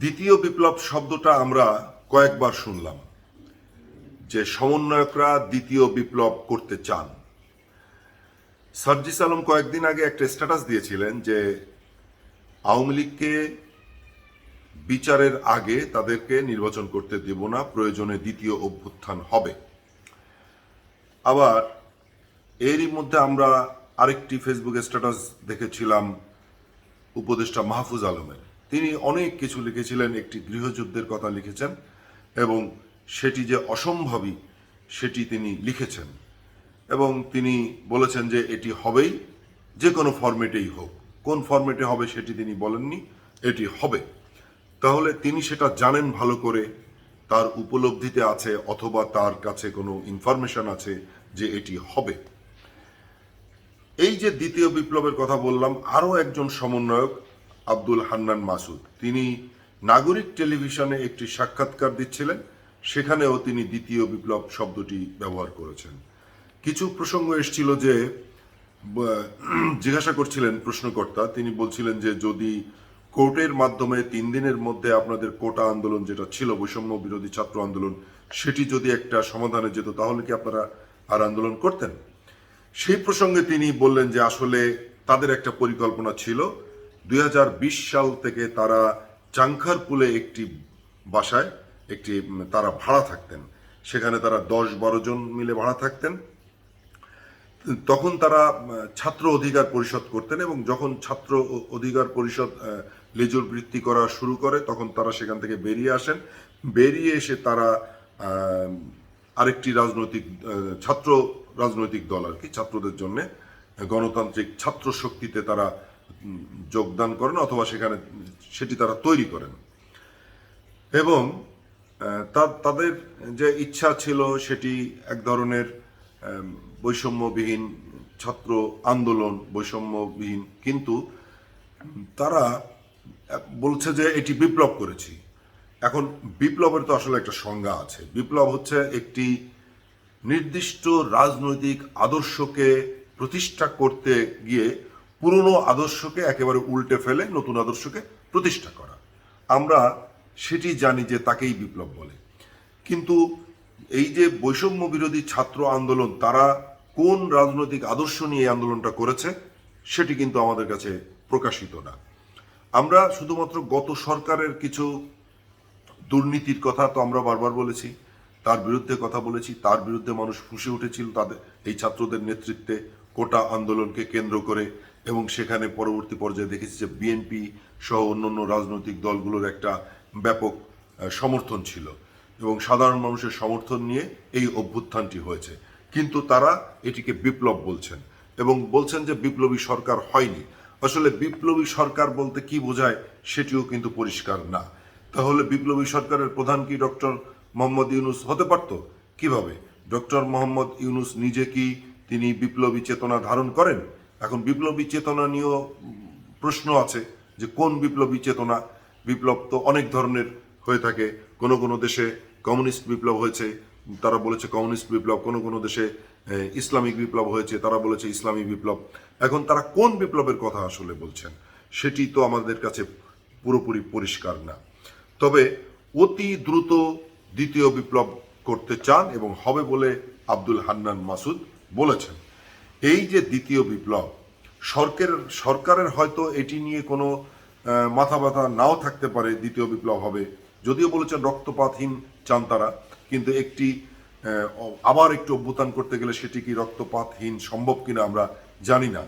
দ্বিতীয় বিপ্লব শব্দটা আমরা কয়েকবার শুনলাম, যে সমন্বয়করা দ্বিতীয় বিপ্লব করতে চান। সার্জিস আলম কয়েকদিন আগে একটা স্ট্যাটাস দিয়েছিলেন যে আওয়ামী লীগকে বিচারের আগে তাদেরকে নির্বাচন করতে দেব না, প্রয়োজনে দ্বিতীয় অভ্যুত্থান হবে। আবার এরই মধ্যে আমরা আরেকটি ফেসবুকে স্ট্যাটাস দেখেছিলাম উপদেষ্টা মাহফুজ আলমের। তিনি অনেক কিছু লিখেছিলেন, একটি গৃহযুদ্ধের কথা লিখেছেন এবং সেটি যে অসম্ভবই সেটি তিনি লিখেছেন। এবং তিনি বলেছেন যে এটি হবেই, যে কোনো ফরম্যাটেই হোক। কোন ফরম্যাটে হবে সেটি তিনি বলেননি, এটি হবে। তাহলে তিনি সেটা জানেন ভালো করে, তার উপলব্ধিতে আছে অথবা তার কাছে কোনো ইনফরমেশন আছে যে এটি হবে। এই যে দ্বিতীয় বিপ্লবের কথা বললাম, আরও একজন সমন্বয়ক আব্দুল হান্নান মাসুদ। তিনি নাগরিক টেলিভিশনে একটি সাক্ষাৎকার দিচ্ছিলেন, সেখানেও তিনি দ্বিতীয় বিপ্লব শব্দটি ব্যবহার করেছেন। কিছু প্রসঙ্গ এসেছিল যে জিজ্ঞাসা করছিলেন প্রশ্নকর্তা, তিনি বলছিলেন যে, যদি কোর্টের মাধ্যমে তিন দিনের মধ্যে আপনাদের কোটা আন্দোলন যেটা ছিল, বৈষম্য বিরোধী ছাত্র আন্দোলন, সেটি যদি একটা সমাধানে যেত, তাহলে কি আপনারা আর আন্দোলন করতেন? সেই প্রসঙ্গে তিনি বললেন যে, আসলে তাদের একটা পরিকল্পনা ছিল দুই হাজার বিশ সাল থেকে তারা চাংখারপুলে একটি বাসায়, একটি তারা ভাড়া থাকতেন। সেখানে তারা দশ বারো জন মিলে ভাড়া থাকতেন। তখন তারা ছাত্র অধিকার পরিষদ করতেন এবং যখন ছাত্র অধিকার পরিষদ লেজুর বৃত্তি করা শুরু করে, তখন তারা সেখান থেকে বেরিয়ে আসেন। বেরিয়ে এসে তারা আরেকটি রাজনৈতিক ছাত্র রাজনৈতিক দল আর কি, ছাত্রদের জন্য গণতান্ত্রিক ছাত্র শক্তিতে তারা যোগদান করেন অথবা সেখানে সেটি তারা তৈরি করেন। এবং তাদের যে ইচ্ছা ছিল সেটি এক ধরনের বৈষম্যবিহীন ছাত্র আন্দোলন, বৈষম্যবিহীন, কিন্তু তারা বলছে যে এটি বিপ্লব করেছি। এখন বিপ্লবের তো আসলে একটা সংজ্ঞা আছে। বিপ্লব হচ্ছে একটি নির্দিষ্ট রাজনৈতিক আদর্শকে প্রতিষ্ঠা করতে গিয়ে পুরনো আদর্শকে একেবারে উল্টে ফেলে নতুন আদর্শকে প্রতিষ্ঠা করা। আমরা সেটি জানি যে তাকেই বিপ্লব বলে। কিন্তু এই যে বৈষম্য বিরোধী ছাত্র আন্দোলন, তারা কোন রাজনৈতিক আদর্শ নিয়ে এই আন্দোলনটা করেছে, সেটি কিন্তু আমাদের কাছে প্রকাশিত না। আমরা শুধুমাত্র গত সরকারের কিছু দুর্নীতির কথা তো আমরা বারবার বলেছি, তার বিরুদ্ধে কথা বলেছি, তার বিরুদ্ধে মানুষ ফুসে উঠেছিল তাদের, এই ছাত্রদের নেতৃত্বে কোটা আন্দোলনকে কেন্দ্র করে এবং সেখানে পরবর্তী পর্যায়ে দেখেছি যে বিএনপি সহ অন্যান্য রাজনৈতিক দলগুলোর একটা ব্যাপক সমর্থন ছিল এবং সাধারণ মানুষের সমর্থন নিয়ে এই অভ্যুত্থানটি হয়েছে। কিন্তু তারা এটিকে বিপ্লব বলছেন এবং বলছেন যে বিপ্লবী সরকার হয়নি। আসলে বিপ্লবী সরকার বলতে কি বোঝায় সেটিও কিন্তু পরিষ্কার না। তাহলে বিপ্লবী সরকারের প্রধান কি ডক্টর মোহাম্মদ ইউনুস হতে পারত? কীভাবে? ডক্টর মোহাম্মদ ইউনুস নিজে কি তিনি বিপ্লবী চেতনা ধারণ করেন? এখন বিপ্লবী চেতনা নিয়েও প্রশ্ন আছে যে কোন বিপ্লবী চেতনা? বিপ্লব তো অনেক ধরনের হয়ে থাকে। কোনো কোনো দেশে কমিউনিস্ট বিপ্লব হয়েছে, তারা বলেছে কমিউনিস্ট বিপ্লব। কোনো কোনো দেশে ইসলামিক বিপ্লব হয়েছে, তারা বলেছে ইসলামিক বিপ্লব। এখন তারা কোন বিপ্লবের কথা আসলে বলছেন, সেটি তো আমাদের কাছে পুরোপুরি পরিষ্কার না। তবে অতি দ্রুত দ্বিতীয় বিপ্লব করতে চান এবং হবে বলে আব্দুল হান্নান মাসুদ বলেছেন। এই যে দ্বিতীয় বিপ্লব সরকারের সরকারের হয়তো এটি নিয়ে কোনো মাথা ব্যথা নাও থাকতে পারে দ্বিতীয় বিপ্লব হবে। যদিও বলেছেন রক্তপাতহীন চান তারা, কিন্তু একটি আবার একটু অভ্যুত্থান করতে গেলে সেটি কি রক্তপাতহীন সম্ভব কিনা আমরা জানি না।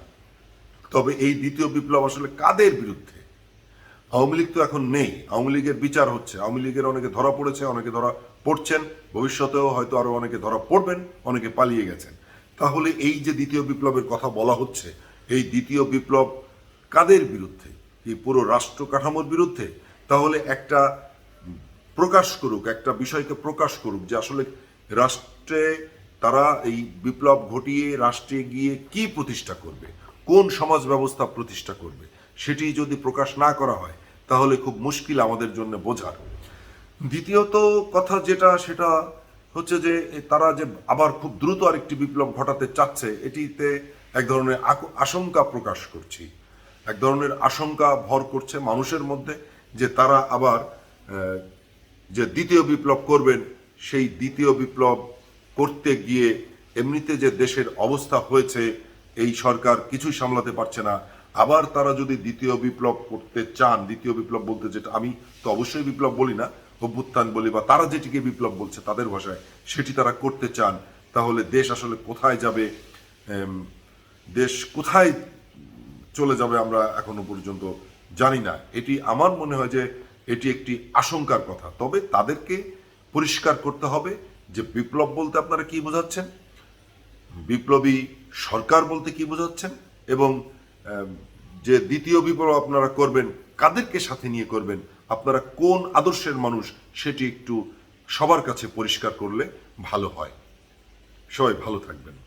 তবে এই দ্বিতীয় বিপ্লব আসলে কাদের বিরুদ্ধে? আওয়ামী লীগ তো এখন নেই। আওয়ামী লীগের বিচার হচ্ছে। আওয়ামী লীগের অনেকে ধরা পড়েছে, অনেকে ধরা পড়ছেন। ভবিষ্যতেও হয়তো আরও অনেকে ধরা পড়বেন, অনেকে পালিয়ে গেছেন। তাহলে এই যে দ্বিতীয় বিপ্লবের কথা বলা হচ্ছে, এই দ্বিতীয় বিপ্লব কাদের বিরুদ্ধে? এই পুরো রাষ্ট্র কাঠামোর বিরুদ্ধে? তাহলে একটা প্রকাশ করুক, একটা বিষয়কে প্রকাশ করুক যে আসলে রাষ্ট্রে তারা এই বিপ্লব ঘটিয়ে রাষ্ট্রে গিয়ে কি প্রতিষ্ঠা করবে, কোন সমাজ ব্যবস্থা প্রতিষ্ঠা করবে, সেটি যদি প্রকাশ না করা হয়, তাহলে খুব মুশকিল আমাদের জন্য বোঝার। দ্বিতীয়ত কথা যেটা, সেটা হচ্ছে যে তারা যে আবার খুব দ্রুত আরেকটি বিপ্লব ঘটাতে চাচ্ছে, এটিতে এক ধরনের আশঙ্কা প্রকাশ করছি। এক ধরনের আশঙ্কা ভর করছে মানুষের মধ্যে যে তারা আবার যে দ্বিতীয় বিপ্লব করবেন, সেই দ্বিতীয় বিপ্লব করতে গিয়ে এমনিতে যে দেশের অবস্থা হয়েছে, এই সরকার কিছুই সামলাতে পারছে না। আবার তারা যদি দ্বিতীয় বিপ্লব করতে চান, দ্বিতীয় বিপ্লব বলতে যেটা আমি তো অবশ্যই বিপ্লব বলি না অভ্যুত্থান বলি বা তারা যেটিকে বিপ্লব বলছে তাদের ভাষায় সেটি তারা করতে চান, তাহলে দেশ আসলে কোথায় যাবে? দেশ কোথায় চলে যাবে আমরা এখনও পর্যন্ত জানি না। এটি আমার মনে হয় যে এটি একটি আশঙ্কার কথা। তবে তাদেরকে পরিষ্কার করতে হবে যে বিপ্লব বলতে আপনারা কি বোঝাচ্ছেন? বিপ্লবী সরকার বলতে কি বোঝাচ্ছেন? এবং যে দ্বিতীয় বিপ্লব আপনারা করবেন, কাদেরকে সাথে নিয়ে করবেন? আপনারা কোন আদর্শের মানুষ সেটি একটু সবার কাছে পরিষ্কার করলে ভালো হয়। সবাই ভালো থাকবেন।